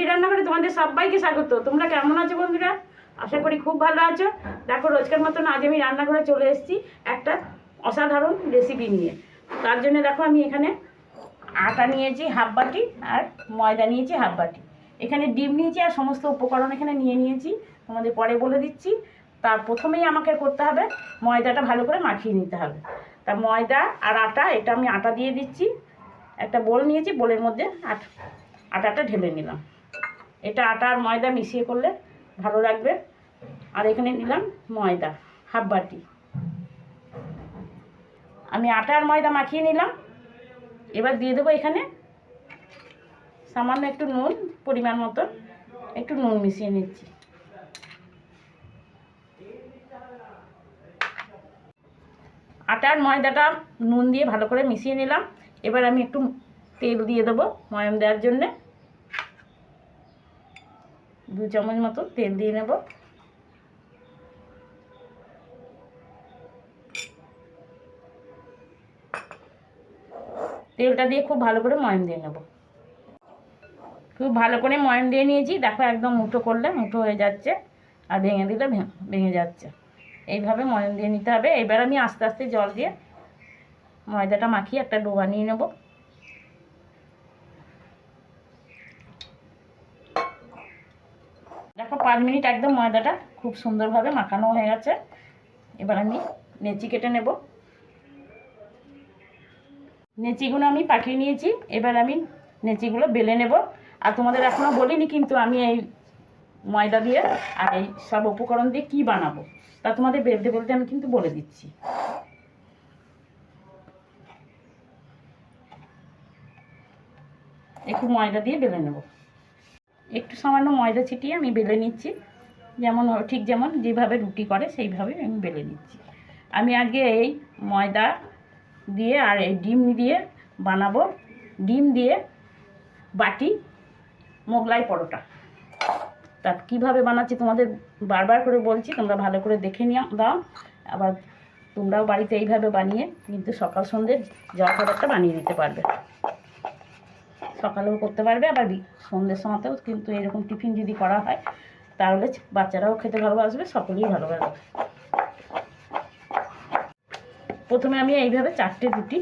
বন্ধুরা পুষ্পদি রান্নাঘরে তোমাদের সবাইকে স্বাগত। তোমরা কেমন আছো বন্ধুরা? আশা করি খুব ভালো আছো। দেখো, রোজকার মতন আজ আমি রান্নাঘরে চলে এসেছি একটা অসাধারণ রেসিপি নিয়ে। তার জন্য দেখো, আমি এখানে আটা নিয়েছি হাফ বাটি, আর ময়দা নিয়েছি হাফ বাটি। এখানে ডিম নিয়েছি আর সমস্ত উপকরণ এখানে নিয়ে নিয়েছি। তোমাদের পরে বলে দিচ্ছি। তার প্রথমেই আমাকে করতে হবে ময়দাটা ভালো করে মাখিয়ে নিতে হবে। তা ময়দা আর আটা, এটা আমি আটা দিয়ে দিচ্ছি। একটা বোল নিয়েছি, বোলের মধ্যে আট আটাটা ঢেলে নিলাম। এটা আটা আর ময়দা মিশিয়ে করলে ভালো লাগবে। আর এখানে নিলাম ময়দা হাফ বাটি। আমি আটা আর ময়দা মাখিয়ে নিলাম। এবার দিয়ে দেবো এখানে সামান্য একটু নুন, পরিমাণ মতো একটু নুন মিশিয়ে নিচ্ছি। আটা আর ময়দাটা নুন দিয়ে ভালো করে মিশিয়ে নিলাম। এবার আমি একটু তেল দিয়ে দেবো ময়ম দেওয়ার জন্যে। দু চামচ মতো তেল দিয়ে নেব। তেলটা দিয়ে খুব ভালো করে ময়ম দিয়ে নেব। খুব ভালো করে ময়ম দিয়ে নিয়েছি। দেখো একদম মুঠো করলে মুঠো হয়ে যাচ্ছে আর ভেঙে দিলে ভেঙে যাচ্ছে। এইভাবে ময়ম দিয়ে নিতে হবে। এবার আমি আস্তে আস্তে জল দিয়ে ময়দাটা মাখিয়ে একটা ডো বানিয়ে নেব। দেখো, পাঁচ মিনিট একদম ময়দাটা খুব সুন্দরভাবে মাখানো হয়ে গেছে। এবার আমি নেচি কেটে নেব। নেচিগুলো আমি পাকিয়ে নিয়েছি। এবার আমি নেচিগুলো বেলে নেব। আর তোমাদের এখনও বলিনি কিন্তু আমি এই ময়দা দিয়ে আর এই সব উপকরণ দিয়ে কী বানাবো? তা তোমাদের বেলতে বেলতে আমি কিন্তু বলে দিচ্ছি। একটু ময়দা দিয়ে বেলে নেব। একটু সামান্য ময়দা ছিটিয়ে আমি বেলে নিচ্ছি। যেমন, ঠিক যেমন যেভাবে রুটি করে সেইভাবে আমি বেলে নিচ্ছি। আমি আজকে এই ময়দা দিয়ে আর এই ডিম দিয়ে বানাবো। ডিম দিয়ে বাটি, মোগলাই পরোটা। তা কীভাবে বানাচ্ছি তোমাদের বারবার করে বলছি, তোমরা ভালো করে দেখে নিও, দাও। আবার তোমরাও বাড়িতে এইভাবে বানিয়ে কিন্তু সকাল সন্ধ্যে জলখাবারটা বানিয়ে নিতে পারবে। সকালেও করতে পারবে, আবার সন্ধ্যের সময়তেও কিন্তু এরকম টিফিন যদি করা হয়, তাহলে বাচ্চারাও খেতে ভালোবাসবে, সকলেই ভালোবাসবে। প্রথমে আমি এইভাবে চারটে রুটি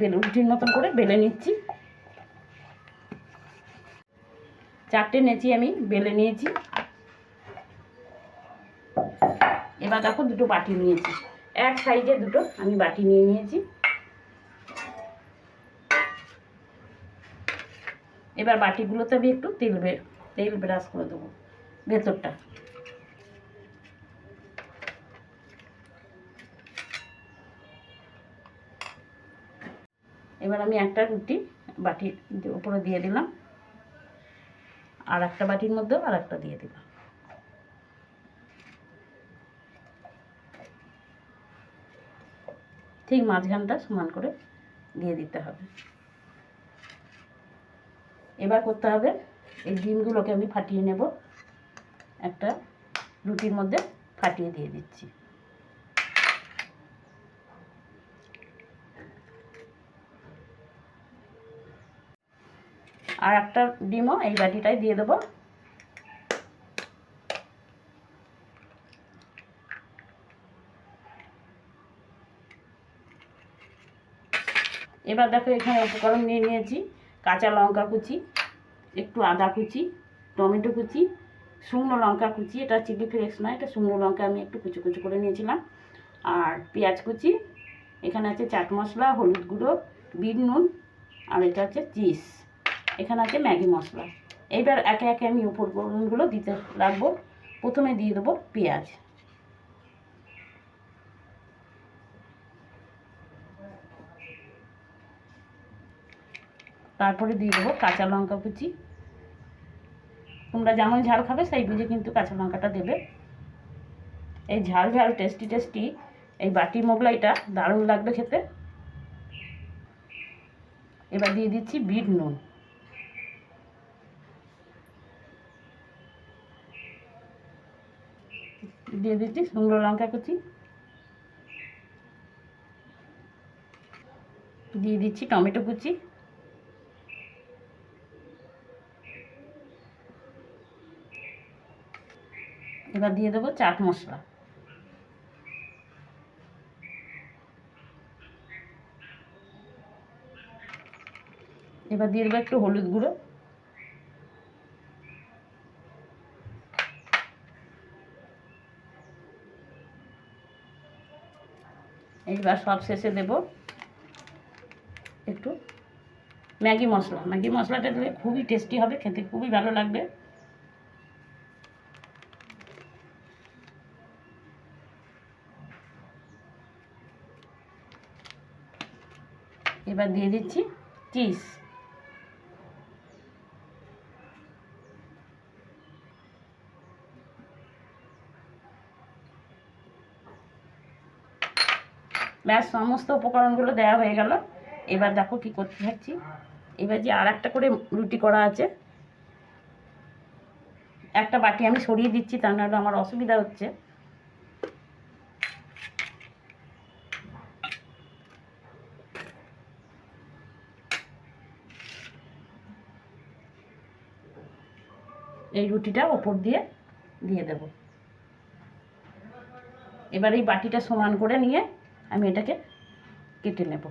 বেলে রুটির মতন করে বেলে নিচ্ছি। চারটে নেচি আমি বেলে নিয়েছি। এবার দেখো দুটো বাটি নিয়েছি। এক সাইজে দুটো আমি বাটি নিয়ে নিয়েছি। এবার বাটিগুলোতে আমি একটু তেল তেল ব্রাশ করে দেবো, ভেতরটা। এবার আমি একটা রুটি বাটির উপরে দিয়ে দিলাম, আর একটা বাটির মধ্যেও আর একটা দিয়ে দিলাম। ঠিক মাঝখানটা সমান করে দিয়ে দিতে হবে। এবার করতে হবে, এই ডিমগুলোকে আমি ফাটিয়ে নেব। একটা রুটির মধ্যে ফাটিয়ে দিয়ে দিচ্ছি। আর একটা ডিমও এই বাটিটাই দিয়ে দেবো। এবার দেখো এখানে উপকরণ নিয়ে নিয়েছি। কাঁচা লঙ্কা কুচি, একটু আদা কুচি, টমেটো কুচি, শুকনো লঙ্কা কুচি, এটা চিলি ফ্লেক্স নয়, এটা শুকনো লঙ্কা আমি একটু কুচি কুচি করে নিয়েছিলাম। আর পেঁয়াজ কুচি, এখানে আছে চাট মশলা, হলুদ গুঁড়ো, বিট নুন, আর এটা হচ্ছে চিজ। এখানে আছে ম্যাগি মশলা। এইবার একে একে আমি উপকরণগুলো দিতে রাখব। প্রথমে দিয়ে দেবো পেঁয়াজ। তারপরে দিয়ে দেবো কাঁচা লঙ্কা কুচি। তোমরা যেমন ঝাল খাবে, সেই বুঝে কিন্তু কাঁচা লঙ্কাটা দেবে। এই ঝাল ঝাল টেস্টি টেস্টি এই বাটি মোগলাইটা দারুণ লাগবে খেতে। এবার দিয়ে দিচ্ছি বিট নুন। দিয়ে দিচ্ছি শুকনো লঙ্কা কুচি। দিয়ে দিচ্ছি টমেটো কুচি। এবার দিয়ে দেবো চাট মশলা। এবার দিয়ে দেবো একটু হলুদ গুঁড়ো। এইবার সব শেষে দেব একটু ম্যাগি মশলা। ম্যাগি মশলাটা দিলে খুবই টেস্টি হবে, খেতে খুবই ভালো লাগবে। এবার দিয়ে দিচ্ছি চিজ। ব্যাস, সমস্ত উপকরণগুলো দেওয়া হয়ে গেল। এবার দেখো কি করতে থাকছি। এবার যে আর একটা করে রুটি করা আছে, একটা বাটি আমি সরিয়ে দিচ্ছি, তা নাহলে আমার অসুবিধা হচ্ছে। এই রুটিটা ওপর দিয়ে দিয়ে দেব। এবার এই বাটিটা সমান করে নিয়ে আমি এটাকে কেটে নেব।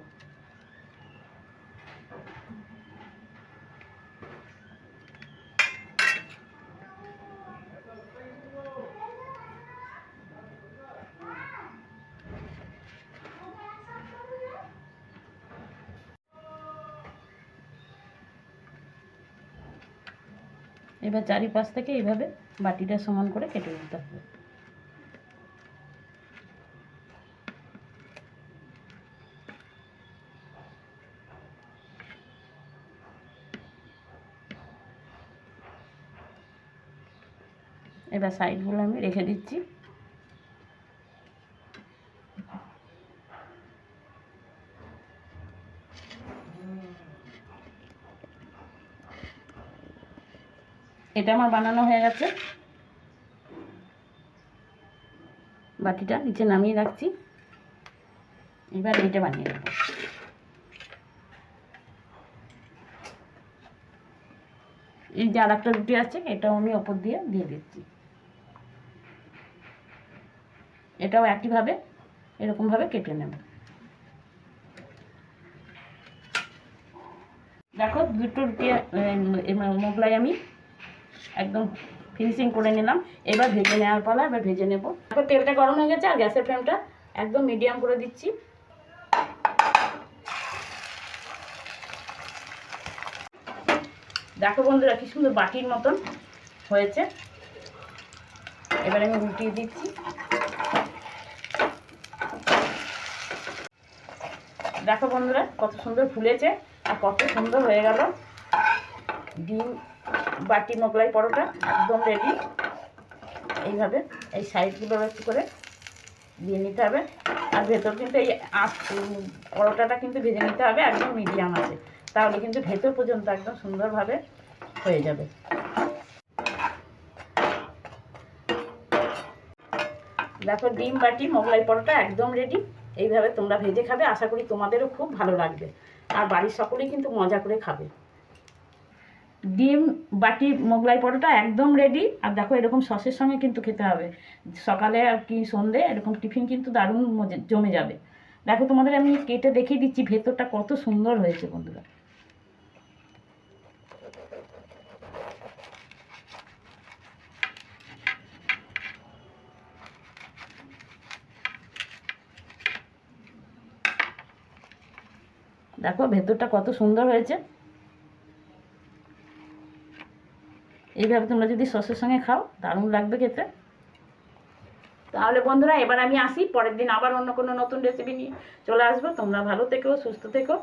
এবার চারিপাশ থেকে এইভাবে বাটিটা সমান করে কেটে নিতে হবে। এবার সাইডগুলো আমি রেখে দিচ্ছি। এটা আমার বানানো হয়ে গেছে। বাটিটা নিচে নামিয়ে রাখছি। এবার এইটা বানিয়ে নেব। এই যে আর একটা রুটি আছে, এটাও আমি ওপর দিয়ে দিয়ে দিচ্ছি। এটাও একইভাবে, এরকমভাবে কেটে নেব। দেখো, দুটো রুটি মোগলাই আমি একদম ফিনিশিং করে নিলাম। এবার ভেজে নেওয়ার পালা, এবার ভেজে নেব। এখন তেলটা গরম হয়ে গেছে আর গ্যাসের ফ্লেমটা একদম মিডিয়াম করে দিচ্ছি। দেখো বন্ধুরা কি সুন্দর বাটির মতন হয়েছে। এবার আমি উল্টিয়ে দিচ্ছি। দেখো বন্ধুরা কত সুন্দর ফুলেছে আর কত সুন্দর হয়ে গেল। ডিম, বাটি, মোগলাই, পরোটা একদম রেডি এইভাবে এই সাইডগুলো একটু করে দিয়ে নিতে হবে। আর ভেতর কিন্তু এই পরোটাটা কিন্তু ভেজে নিতে হবে, একদম মিডিয়াম আছে। তাহলে কিন্তু ভেতর পর্যন্ত একদম সুন্দরভাবে হয়ে যাবে। দেখো, ডিম, বাটি, মোগলাই, পরোটা একদম রেডি এইভাবে তোমরা ভেজে খাবে, আশা করি তোমাদেরও খুব ভালো লাগবে। আর বাড়ির সকলেই কিন্তু মজা করে খাবে। ডিম, বাটি, মোগলাই পরোটা একদম রেডি আর দেখো এরকম সসের সঙ্গে কিন্তু খেতে হবে। সকালে আর কি সন্ধে এরকম টিফিন কিন্তু দারুণ জমে যাবে। দেখো তোমাদের আমি কেটে দেখিয়ে দিচ্ছি, ভেতরটা কত সুন্দর হয়েছে বন্ধুরা। দেখো ভেতরটা কত সুন্দর হয়েছে। এইভাবে তোমরা যদি সসের সঙ্গে খাও, দারুণ লাগবে খেতে। তাহলে বন্ধুরা, এবার আমি আসি, পরের দিন আবার অন্য কোনো নতুন রেসিপি নিয়ে চলে আসব। তোমরা ভালো থেকো, সুস্থ থেকো।